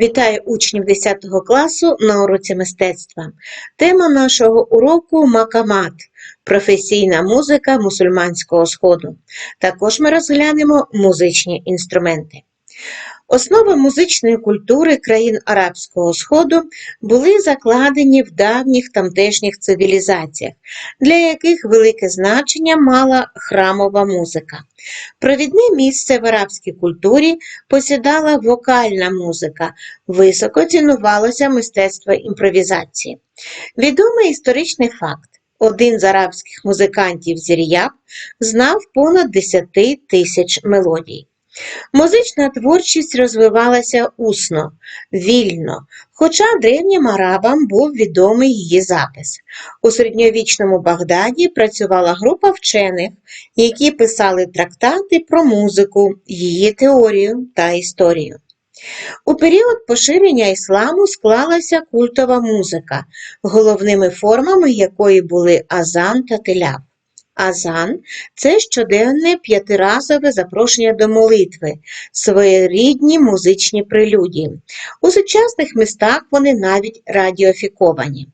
Вітаю учнів 10 класу на уроці мистецтва. Тема нашого уроку макамат професійна музика мусульманського сходу. Також ми розглянемо музичні інструменти. Основи музичної культури країн Арабського Сходу були закладені в давніх тамтешніх цивілізаціях, для яких велике значення мала храмова музика. Провідне місце в арабській культурі посідала вокальна музика, високо цінувалося мистецтво імпровізації. Відомий історичний факт. Один з арабських музикантів Зір'яб знав понад 10 тисяч мелодій. Музична творчість розвивалася усно, вільно, хоча древнім арабам був відомий її запис. У середньовічному Багдаді працювала група вчених, які писали трактати про музику, її теорію та історію. У період поширення ісламу склалася культова музика, головними формами якої були азан та теляв. Азан це щоденне п'ятиразове запрошення до молитви, своєрідні музичні прелюдії. У сучасних містах вони навіть радіофіковані.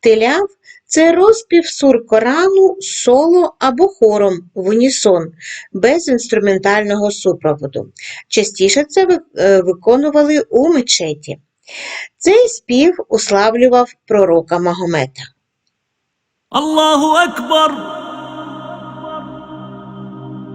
Теляв це розпів сур Корану соло або хором в унісон без інструментального супроводу. Частіше це е, виконували у мечеті. Цей спів уславлював пророка Магомета. Аллаху Акбар!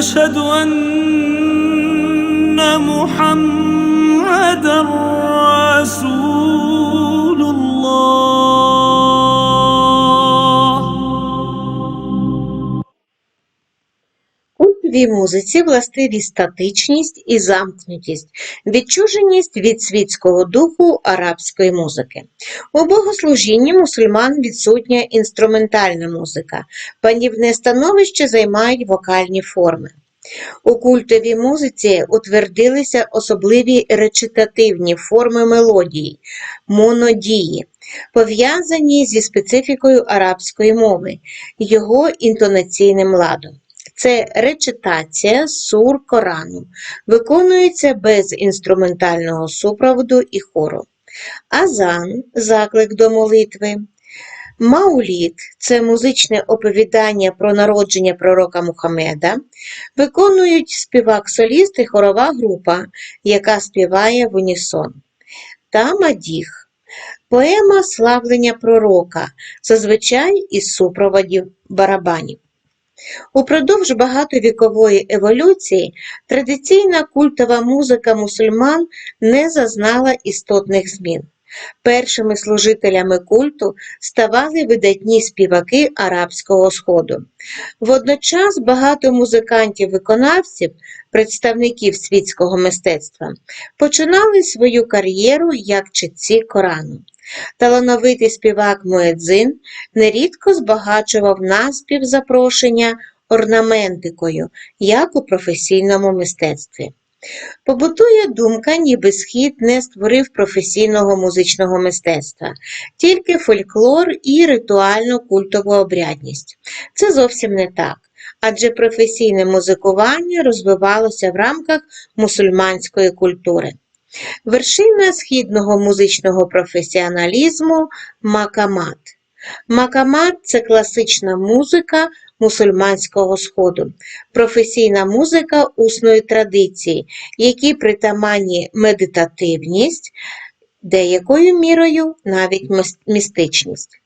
وأشهد أن محمدا رسول Культовій музиці властиві статичність і замкнутість, відчуженість від світського духу арабської музики. У богослужінні мусульман відсутня інструментальна музика, панівне становище займають вокальні форми. У культовій музиці утвердилися особливі речитативні форми мелодії, монодії, пов'язані зі специфікою арабської мови, його інтонаційним ладом. Це речитація сур Корану, виконується без інструментального супроводу і хору. Азан заклик до молитви. Мауліт це музичне оповідання про народження пророка Мухаммеда. Виконують співак-соліст і хорова група, яка співає в унісон. Та Мадіх поема славлення пророка, зазвичай із супроводів барабанів. Упродовж багатовікової еволюції традиційна культова музика мусульман не зазнала істотних змін. Першими служителями культу ставали видатні співаки Арабського Сходу. Водночас багато музикантів-виконавців, представників світського мистецтва, починали свою кар'єру як читці Корану. Талановитий співак Муедзин нерідко збагачував наспів запрошення орнаментикою, як у професійному мистецтві. Побутує думка, ніби схід не створив професійного музичного мистецтва, тільки фольклор і ритуальну культову обрядність. Це зовсім не так, адже професійне музикування розвивалося в рамках мусульманської культури. Вершина східного музичного професіоналізму макамат. Макамат це класична музика мусульманського сходу, професійна музика усної традиції, якій притаманні медитативність, деякою мірою навіть містичність.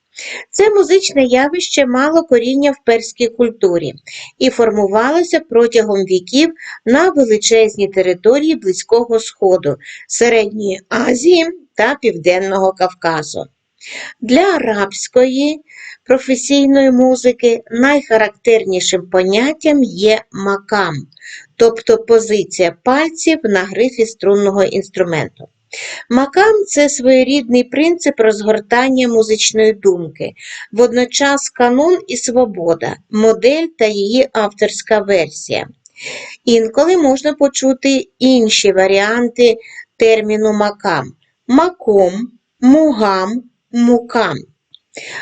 Це музичне явище мало коріння в перській культурі і формувалося протягом віків на величезній території Близького Сходу, Середньої Азії та Південного Кавказу. Для арабської професійної музики найхарактернішим поняттям є макам, тобто позиція пальців на грифі струнного інструменту. Макам це своєрідний принцип розгортання музичної думки, водночас канон і свобода, модель та її авторська версія. Інколи можна почути інші варіанти терміну макам маком, мугам, мукам.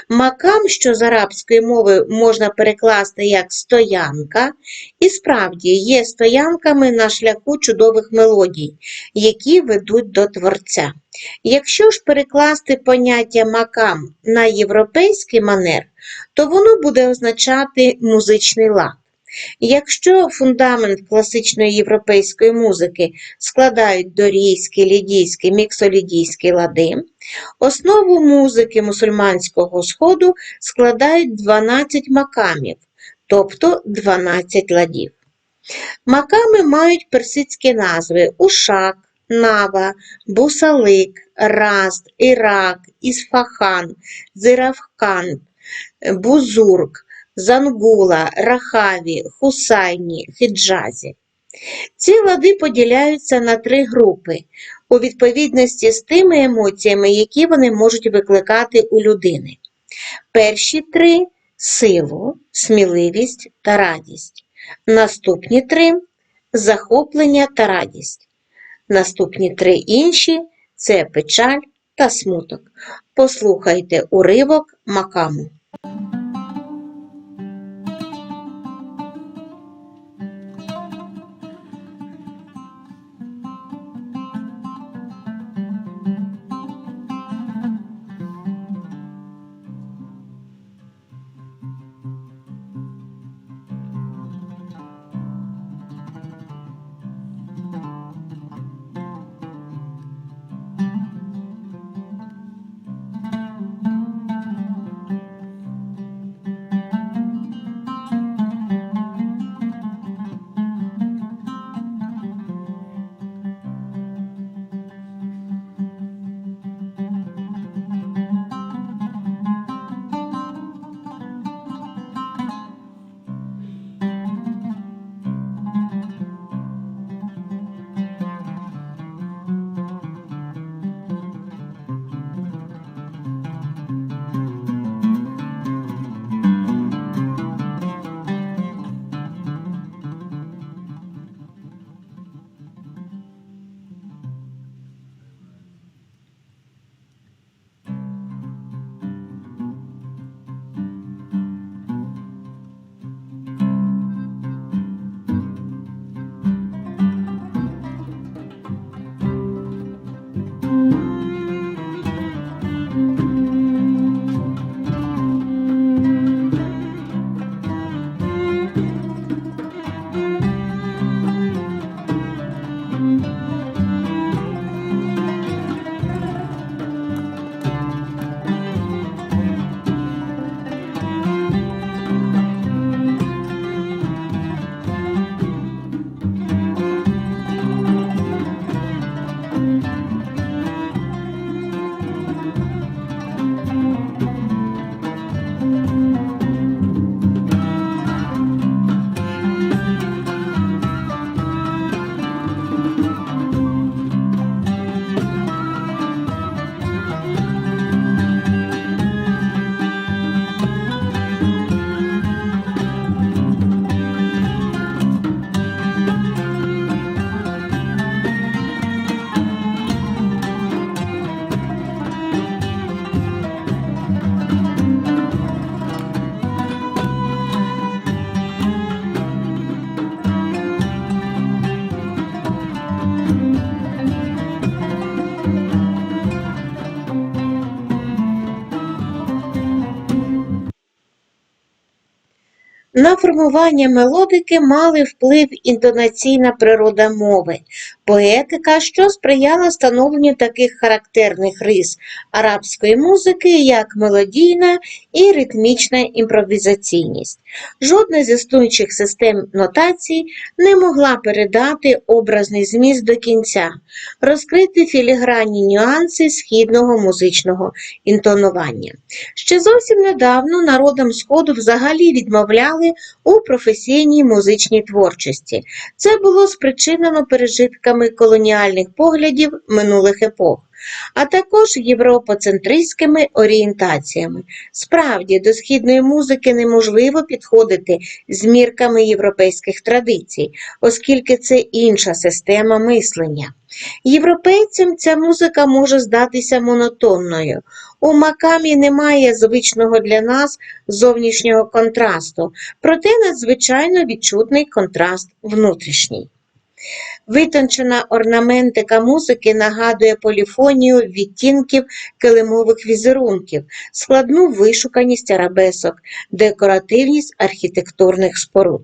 Макам, що з арабської мови можна перекласти як стоянка, і справді є стоянками на шляху чудових мелодій, які ведуть до творця. Якщо ж перекласти поняття макам на європейський манер, то воно буде означати музичний лад. Якщо фундамент класичної європейської музики складають дорійські, лідійські, міксолідійські лади, основу музики мусульманського сходу складають 12 макамів, тобто 12 ладів. Маками мають персидські назви Ушак, Нава, Бусалик, Раст, Ірак, Ісфахан, Зиравкан, Бузурк, Зангула, Рахаві, Хусайні, Хіджазі. Ці лади поділяються на три групи у відповідності з тими емоціями, які вони можуть викликати у людини. Перші три силу, сміливість та радість. Наступні три захоплення та радість. Наступні три інші це печаль та смуток. Послухайте уривок макаму. На формування мелодики мали вплив інтонаційна природа мови, поетика, що сприяла становленню таких характерних рис арабської музики, як мелодійна і ритмічна імпровізаційність. Жодна з існуючих систем нотацій не могла передати образний зміст до кінця, розкрити філігранні нюанси східного музичного інтонування. Ще зовсім недавно народам Сходу взагалі відмовляли у професійній музичній творчості. Це було спричинено пережитками колоніальних поглядів минулих епох, а також європоцентристськими орієнтаціями. Справді, до східної музики неможливо підходити з мірками європейських традицій, оскільки це інша система мислення. Європейцям ця музика може здатися монотонною. У макамі немає звичного для нас зовнішнього контрасту, проте надзвичайно відчутний контраст внутрішній. Витончена орнаментика музики нагадує поліфонію відтінків килимових візерунків, складну вишуканість арабесок, декоративність архітектурних споруд.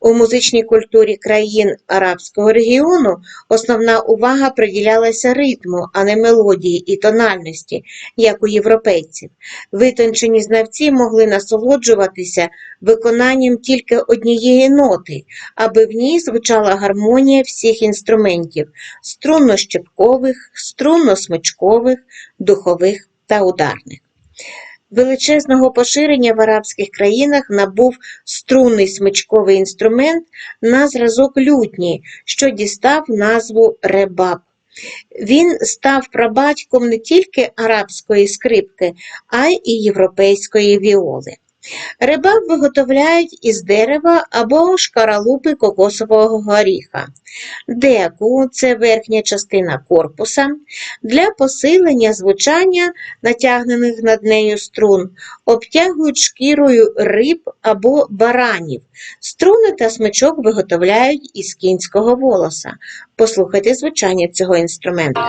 У музичній культурі країн арабського регіону основна увага приділялася ритму, а не мелодії і тональності, як у європейців. Витончені знавці могли насолоджуватися виконанням тільки однієї ноти, аби в ній звучала гармонія всіх інструментів струнно-щепкових, струнно-смичкових, духових та ударних. Величезного поширення в арабських країнах набув струнний смичковий інструмент на зразок лютні, що дістав назву ребаб. Він став прабатьком не тільки арабської скрипки, а й європейської віоли. Рибак виготовляють із дерева або шкаралупи кокосового горіха. Деку це верхня частина корпуса. Для посилення звучання натягнених над нею струн обтягують шкірою риб або баранів. Струни та смичок виготовляють із кінського волоса. Послухайте звучання цього інструменту.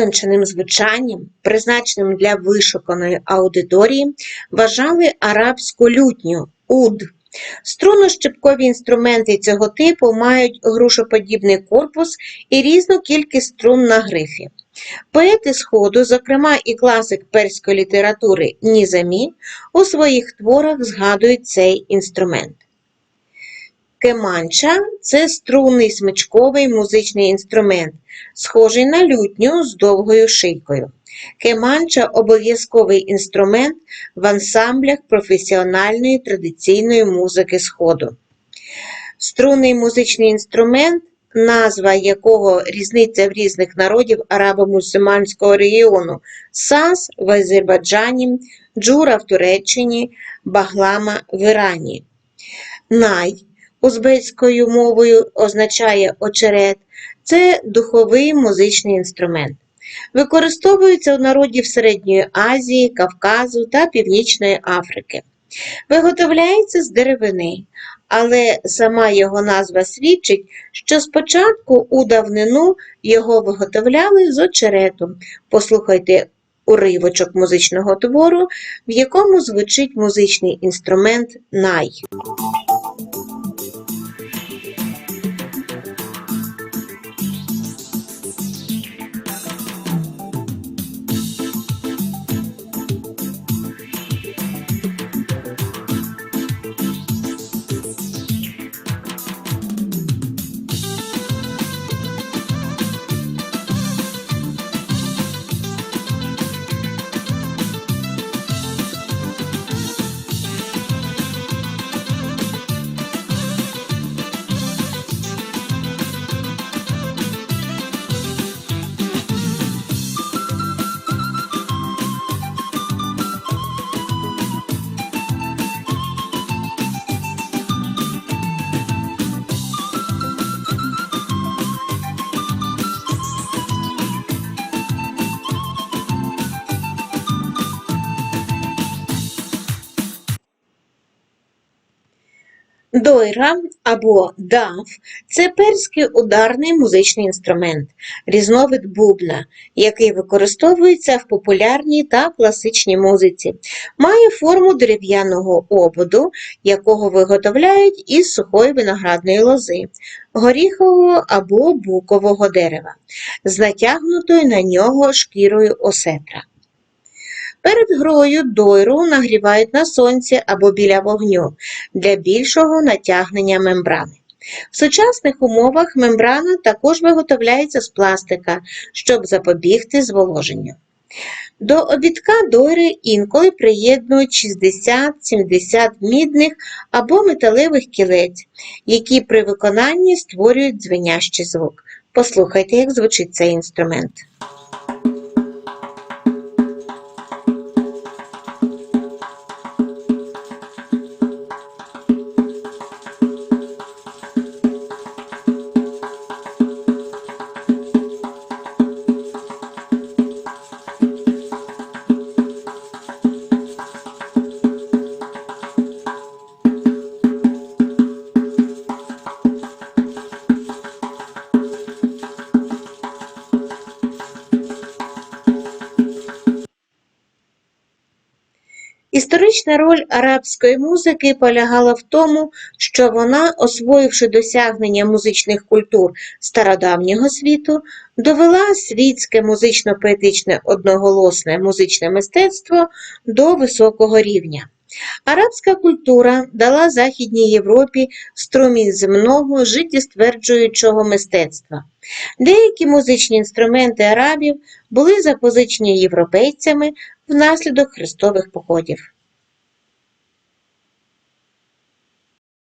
Витонченим звучанням, призначеним для вишуканої аудиторії, вважали арабську лютню уд. Струнно-щепкові інструменти цього типу мають грушоподібний корпус і різну кількість струн на грифі. Поети Сходу, зокрема і класик перської літератури Нізамі, у своїх творах згадують цей інструмент. Кеманча це струнний смичковий музичний інструмент, схожий на лютню з довгою шийкою. Кеманча – обов'язковий інструмент в ансамблях професіональної традиційної музики Сходу. Струнний музичний інструмент, назва якого різниця в різних народів арабо-мусульманського регіону Саз в Азербайджані, Джура в Туреччині, Баглама в Ірані. Най узбецькою мовою означає очерет, це духовий музичний інструмент. Використовується у народів Середньої Азії, Кавказу та Північної Африки. Виготовляється з деревини, але сама його назва свідчить, що спочатку у давнину його виготовляли з очерету. Послухайте уривочок музичного твору, в якому звучить музичний інструмент най. Дойра або дав це перський ударний музичний інструмент, різновид бубна, який використовується в популярній та класичній музиці. Має форму дерев'яного ободу, якого виготовляють із сухої виноградної лози, горіхового або букового дерева, з натягнутою на нього шкірою осетра. Перед грою дойру нагрівають на сонці або біля вогню для більшого натягнення мембрани. В сучасних умовах мембрана також виготовляється з пластика, щоб запобігти зволоженню. До обідка дойри інколи приєднують 60-70 мідних або металевих кілець, які при виконанні створюють дзвенящий звук. Послухайте, як звучить цей інструмент. Історична роль арабської музики полягала в тому, що вона, освоївши досягнення музичних культур стародавнього світу, довела світське музично-поетичне одноголосне музичне мистецтво до високого рівня. Арабська культура дала Західній Європі струмінь земного життєстверджуючого мистецтва. Деякі музичні інструменти арабів були запозичені європейцями внаслідок хрестових походів.